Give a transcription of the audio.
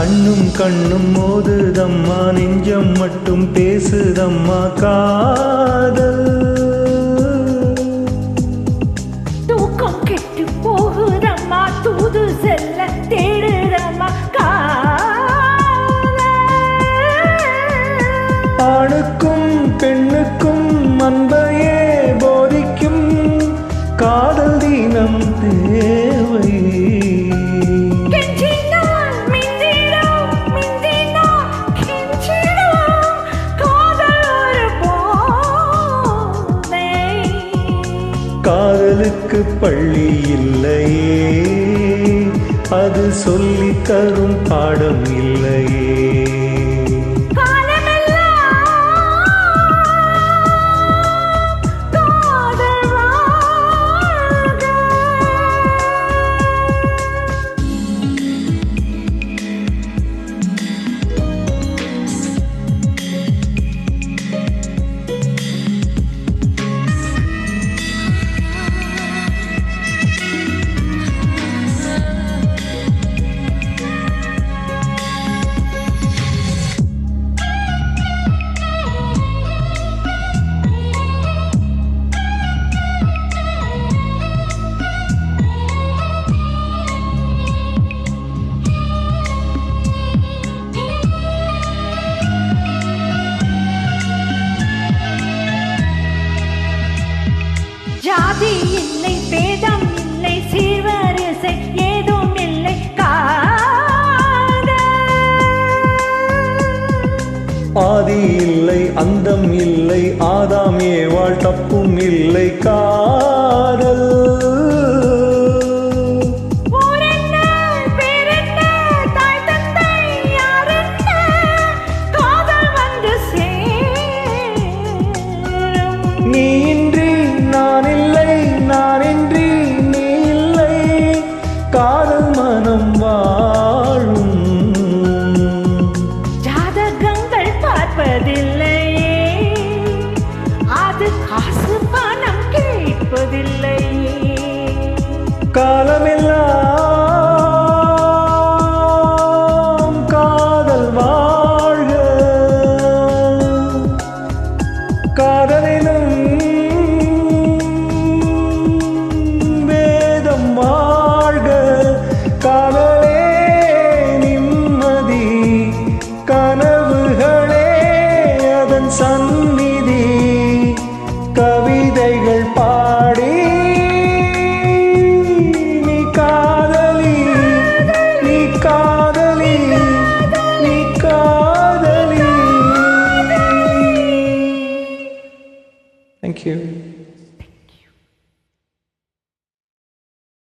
கண்ணும் கண்ணும் மோதுதம்மா நெஞ்சம் மட்டும் பேசுதம்மா கா பள்ளி இல்லையே. அது சொல்லித்தரும் பாடம் இல்லையே. ஜாதி இல்லை பேதம் இல்லை சீர்வரிசை ஏதும் இல்லை. ஆதி இல்லை அந்தம் இல்லை ஆதாம் ஏவாள் தப்பும் இல்லை. காதல். ஊரென்ன, காலமெல்லாம் காதல் வாழ்க. காதலினும் வேதம் வாழ்க. காதலே நிம்மதி கனவுகளே அதன் சந்நிதி. கவிதைகள் Thank you.